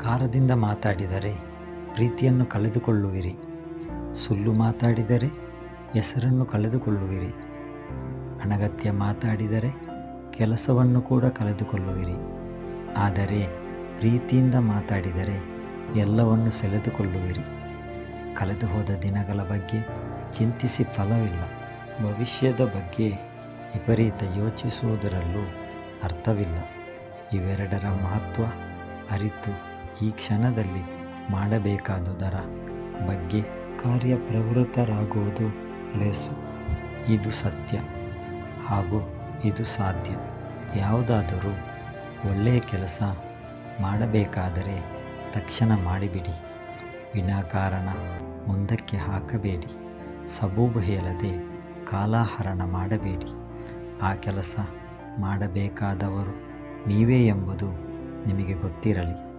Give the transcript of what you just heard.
ಧಿಕ್ಕಾರದಿಂದ ಮಾತಾಡಿದರೆ ಪ್ರೀತಿಯನ್ನು ಕಳೆದುಕೊಳ್ಳುವಿರಿ. ಸುಳ್ಳು ಮಾತಾಡಿದರೆ ಹೆಸರನ್ನು ಕಳೆದುಕೊಳ್ಳುವಿರಿ. ಅನಗತ್ಯ ಮಾತಾಡಿದರೆ ಕೆಲಸವನ್ನು ಕೂಡ ಕಳೆದುಕೊಳ್ಳುವಿರಿ. ಆದರೆ ಪ್ರೀತಿಯಿಂದ ಮಾತಾಡಿದರೆ ಎಲ್ಲವನ್ನು ಸೆಳೆದುಕೊಳ್ಳುವಿರಿ. ಕಳೆದು ಹೋದ ದಿನಗಳ ಬಗ್ಗೆ ಚಿಂತಿಸಿ ಫಲವಿಲ್ಲ. ಭವಿಷ್ಯದ ಬಗ್ಗೆ ವಿಪರೀತ ಯೋಚಿಸುವುದರಲ್ಲೂ ಅರ್ಥವಿಲ್ಲ. ಇವೆರಡರ ಮಹತ್ವ ಅರಿತು ಈ ಕ್ಷಣದಲ್ಲಿ ಮಾಡಬೇಕಾದುದರ ಬಗ್ಗೆ ಕಾರ್ಯಪ್ರವೃತ್ತರಾಗುವುದು ಲೇಸು. ಇದು ಸತ್ಯ ಹಾಗೂ ಇದು ಸಾಧ್ಯ. ಯಾವುದಾದರೂ ಒಳ್ಳೆಯ ಕೆಲಸ ಮಾಡಬೇಕಾದರೆ ತಕ್ಷಣ ಮಾಡಿಬಿಡಿ. ವಿನಾಕಾರಣ ಮುಂದಕ್ಕೆ ಹಾಕಬೇಡಿ. ಸಬೂಬು ಹೇಳದೆ ಕಾಲಾಹರಣ ಮಾಡಬೇಡಿ. ಆ ಕೆಲಸ ಮಾಡಬೇಕಾದವರು ನೀವೇ ಎಂಬುದು ನಿಮಗೆ ಗೊತ್ತಿರಲಿ.